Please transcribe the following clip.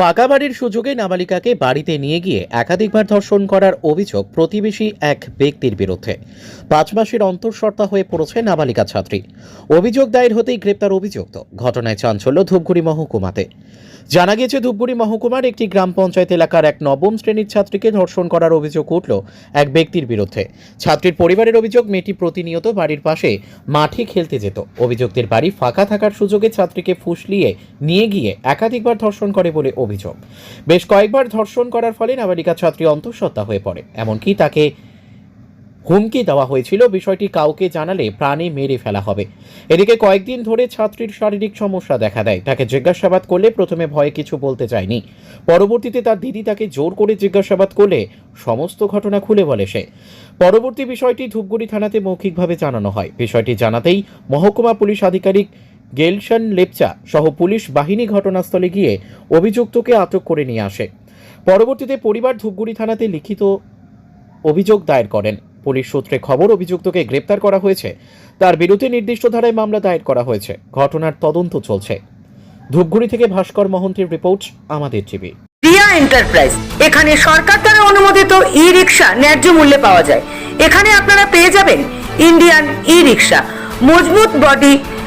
ফাঁকা বাড়ির সুযোগে নাবালিকাকে বাড়িতে নিয়ে গিয়ে একাধিকবার ধর্ষণ করার অভিযোগ প্রতিবেশী এক ব্যক্তির বিরুদ্ধে। পাঁচ মাসের অন্তঃসত্ত্বা হয়ে পড়েছে নাবালিকা ছাত্রী। অভিযোগ দায়ের হতেই গ্রেপ্তার অভিযুক্ত। ঘটনায় চাঞ্চল্য ধূপগুড়ি মহকুমাতে। জানা গিয়েছে, ধূপগুড়ি মহকুমার একটি গ্রাম পঞ্চায়েত এলাকার এক নবম শ্রেণির ছাত্রীকে ধর্ষণ করার অভিযোগ উঠল এক ব্যক্তির বিরুদ্ধে। ছাত্রীর পরিবারের অভিযোগ, মেয়েটি প্রতিনিয়ত বাড়ির পাশে মাঠে খেলতে যেত। অভিযুক্তের বাড়ি ফাঁকা থাকার সুযোগে ছাত্রীকে ফুসলিয়ে নিয়ে গিয়ে একাধিকবার ধর্ষণ করে বলে অভিযোগ। বেশ কয়েকবার ধর্ষণ করার ফলে নাবালিকা ছাত্রী অন্তঃসত্ত্বা হয়ে পড়ে। এমনকি তাকে হুমকি দেওয়া হয়েছিল। বিষয়টি কাউকে জানালে প্রাণে মেরে ফেলা হবে। এদিকে কয়েকদিন ধরে ছাত্রীর শারীরিক সমস্যা দেখা দেয়। তাকে জিজ্ঞাসাবাদ করলে প্রথমে ভয়ে কিছু বলতে চায়নি। পরবর্তীতে তার দিদি তাকে জোর করে জিজ্ঞাসাবাদ করলে সমস্ত ঘটনা খুলে বলে সে। পরবর্তী বিষয়টি ধূপগুড়ি থানাতে মৌখিকভাবে জানানো হয়। বিষয়টি জানাতেই মহকুমা পুলিশ আধিকারিক গেলশন লেপচা সহ পুলিশ বাহিনী ঘটনাস্থলে গিয়ে অভিযুক্তকে আটক করে নিয়ে আসে। পরবর্তীতে পরিবার ধূপগুড়ি থানাতে লিখিত অভিযোগ দায়ের করেন। পুলিশ সূত্রে খবর, অভিযুক্তকে গ্রেপ্তার করা হয়েছে। তার বিরুদ্ধে নির্দিষ্ট ধারায় মামলা দায়ের করা হয়েছে। ঘটনার তদন্ত চলছে। ধূপগুড়ি থেকে ভাস্কর মহন্তের রিপোর্ট, আমাদের টিভি। রিয়া এন্টারপ্রাইজ। এখানে সরকার দ্বারা অনুমোদিত ই রিক্সা ন্যায্য মূল্যে পাওয়া যায়। এখানে আপনারা পেয়ে যাবেন ইন্ডিয়ান ই রিক্সা মজবুত বডি